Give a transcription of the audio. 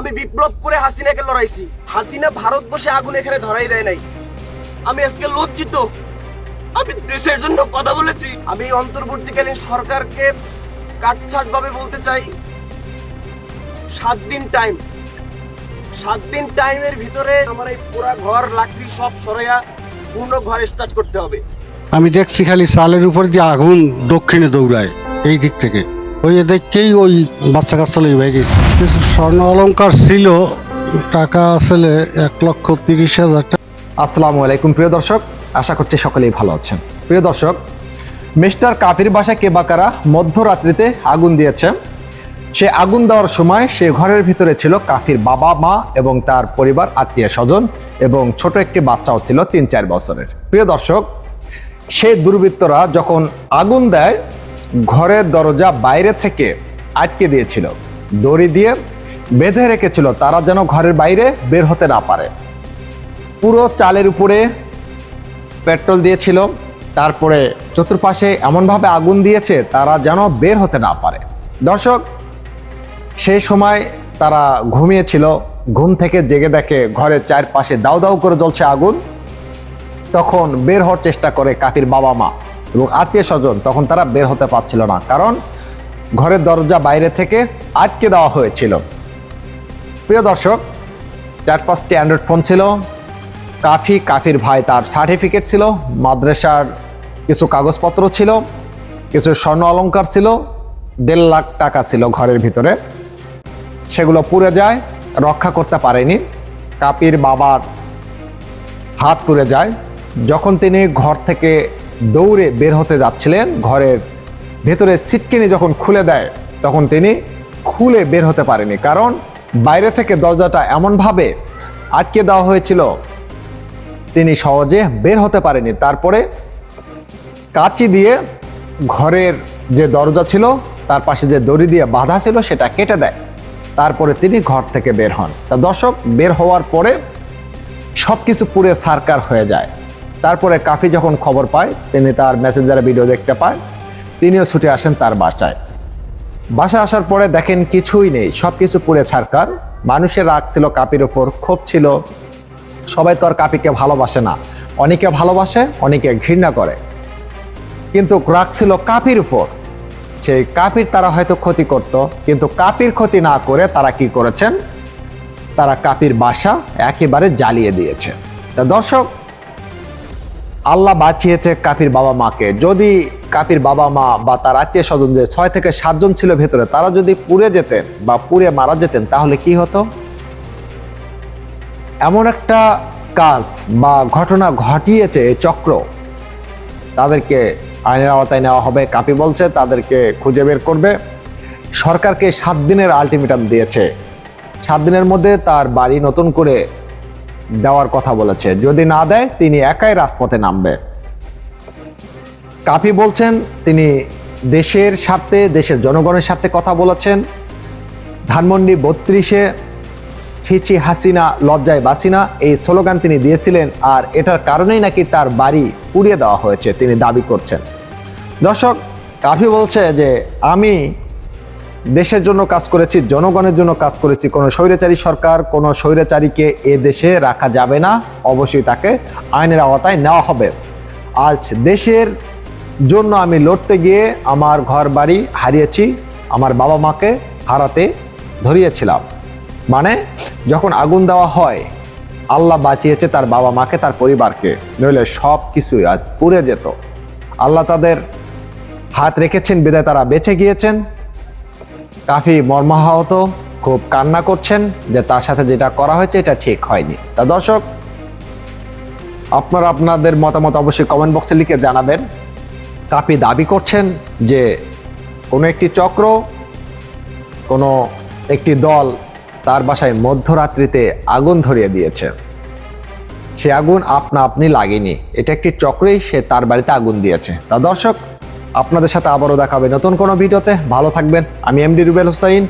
আমি বিপ্লব করে হাসিনাকে লড়াইছি। হাসিনা ভারত বসে আগুন এখানে ধরাই দেয় নাই। আমি আজকে লজ্জিত। আমি দেশের জন্য কথা বলেছি। আমি অন্তর্বর্তীকালীন সরকারকে কাটছাট ভাবে বলতে চাই। সাত দিন টাইম সাত দিন টাইমের ভিতরে আমার এই পুরা ঘর, লাকড়ি সব সরাইয়া পূর্ণ ঘর স্টার্ট করতে হবে। আমি দেখছি খালি সালের উপর দিয়ে আগুন দক্ষিণে দৌড়ায়, এই দিক থেকে। ওই দেখকেই ওই বাচ্চা কাচ্চা লই ভাই গেছে। কিছু স্বর্ণ অলংকার ছিল, টাকা আসলে এক লক্ষ তিরিশ হাজার টাকা। আসসালামু আলাইকুম প্রিয় দর্শক, আশা করছি সকলেই ভালো আছেন। প্রিয় দর্শক, মিস্টার কাফির বাসা কে বাকারা মধ্যরাত্রিতে আগুন দিয়েছে? সে আগুন দেওয়ার সময় সে ঘরের ভিতরে ছিল কাফির বাবা, মা এবং তার পরিবার, আত্মীয় স্বজন এবং ছোট একটি বাচ্চাও ছিল তিন চার বছরের। প্রিয় দর্শক সেই দুর্বৃত্তরা যখন আগুন দেয় ঘরের দরজা বাইরে থেকে আটকে দিয়েছিল। দড়ি দিয়ে বেঁধে রেখেছিল তারা যেন ঘরের বাইরে বের হতে না পারে। পুরো চালের উপরে পেট্রোল দিয়েছিল, তারপরে চতুর্পাশে এমনভাবে আগুন দিয়েছে তারা যেন বের হতে না পারে। দর্শক, সেই সময় তারা ঘুমিয়েছিল, ঘুম থেকে জেগে দেখে ঘরের চারপাশে দাউ দাউ করে জ্বলছে আগুন। তখন বের হওয়ার চেষ্টা করে কাফির বাবা মা এবং আত্মীয় স্বজন তখন তারা বের হতে পারছিল না। কারণ ঘরের দরজা বাইরে থেকে আটকে দেওয়া হয়েছিল। প্রিয় দর্শক, চার পাঁচটি অ্যান্ড্রয়েড ফোন ছিল। কাফি, কাফির ভাই তার সার্টিফিকেট ছিল। মাদ্রাসার কিছু কাগজপত্র ছিল। কিছু স্বর্ণ অলংকার ছিল। দেড় লাখ টাকা ছিল ঘরের ভিতরে। সেগুলো পুড়ে যায়, রক্ষা করতে পারেনি। কাপির বাবার হাত পুড়ে যায়। যখন তিনি ঘর থেকে দৌড়ে বের হতে যাচ্ছিলেন। ঘরের ভেতরে সিটকিনি যখন খুলে দেয়, তখন তিনি খুলে বের হতে পারেনি। কারণ বাইরে থেকে দরজাটা এমনভাবে আটকে দেওয়া হয়েছিল, তিনি সহজে বের হতে পারেনি। তারপরে কাঁচি দিয়ে ঘরের যে দরজা ছিল, তার পাশে যে দড়ি দিয়ে বাঁধা ছিল, সেটা কেটে দেয়। তারপরে তিনি ঘর থেকে বের হন। তা দর্শক, বের হওয়ার পরে সব কিছু পুরে সারকার হয়ে যায়। তারপরে কাফি যখন খবর পায়, তিনি তার মেসেঞ্জারে ভিডিও দেখতে পায়, তিনিও ছুটে আসেন তার বাসায়। বাসায় আসার পরে দেখেন কিছুই নেই সব কিছু পুড়ে ছাড়কার মানুষের রাগ ছিল কাপির ওপর ক্ষোভ ছিল। সবাই তো আর কাপিকে ভালোবাসে না। অনেকে ভালোবাসে, অনেকে ঘৃণা করে। কিন্তু রাগ ছিল কাপির উপর। সেই কাপির তারা হয়তো ক্ষতি করত, কিন্তু কাপির ক্ষতি না করে তারা কি করেছেন? তারা কাপির বাসা একেবারে জ্বালিয়ে দিয়েছে। তা দর্শক আল্লাহ বাঁচিয়েছে কাপির বাবা মাকে। যদি কাপির বাবা মা বা তার আত্মীয় স্বজন যে ছয় থেকে সাতজন ছিল ভেতরে, তারা যদি পুড়ে যেতেন বা পুড়ে মারা যেতেন, তাহলে কি হতো? এমন একটা কাজ বা ঘটনা ঘটিয়েছে চক্র। তাদেরকে আইনের আওতায় নেওয়া হবে কাপি বলছে, তাদেরকে খুঁজে বের করবে। সরকারকে সাত দিনের আলটিমেটাম দিয়েছে। সাত দিনের মধ্যে তার বাড়ি নতুন করে দেওয়ার কথা বলেছে। যদি না দেয়, তিনি একাই রাজপথে নামবে। কাফি বলছেন, তিনি দেশের স্বার্থে, দেশের জনগণের স্বার্থে কথা বলেছেন। ধানমন্ডি বত্রিশে ছিচি হাসিনা, লজ্জায় বাসিনা, এই স্লোগান তিনি দিয়েছিলেন, আর এটার কারণেই নাকি তার বাড়ি পুড়িয়ে দেওয়া হয়েছে, তিনি দাবি করছেন। দর্শক, কাফি বলছে যে, আমি দেশের জন্য কাজ করেছি, জনগণের জন্য কাজ করেছি। কোনো স্বৈরাচারী সরকার, কোনো স্বৈরাচারীকে এ দেশে রাখা যাবে না। অবশ্যই তাকে আইনের আওতায় নেওয়া হবে। আজ দেশের জন্য আমি লড়তে গিয়ে আমার ঘর বাড়ি হারিয়েছি, আমার বাবা মাকে হারাতে ধরিয়েছিলাম। মানে যখন আগুন দেওয়া হয়, আল্লাহ বাঁচিয়েছে তার বাবা মাকে, তার পরিবারকে। নইলে সব কিছুই আজ পুড়ে যেত। আল্লাহ তাদের হাত রেখেছেন, বিদায় তারা বেঁচে গিয়েছেন। কাফি মর্মাহত, খুব কান্না করছেন যে তার সাথে যেটা করা হয়েছে এটা ঠিক হয়নি। তা দর্শক, আপনারা আপনাদের মতামত অবশ্যই কমেন্ট বক্সে লিখে জানাবেন। কাপি দাবি করছেন যে কোনো একটি চক্র, কোনো একটি দল তার বাসায় মধ্যরাত্রিতে আগুন ধরিয়ে দিয়েছে। সে আগুন আপনা আপনি লাগেনি। এটা একটি চক্রেই, সে তার বাড়িতে আগুন দিয়েছে। তা দর্শক আপনাদের সাথে আবারও দেখাবে নতুন কোনো ভিডিওতে। ভালো থাকবেন। আমি এমডি রুবেল হুসাইন।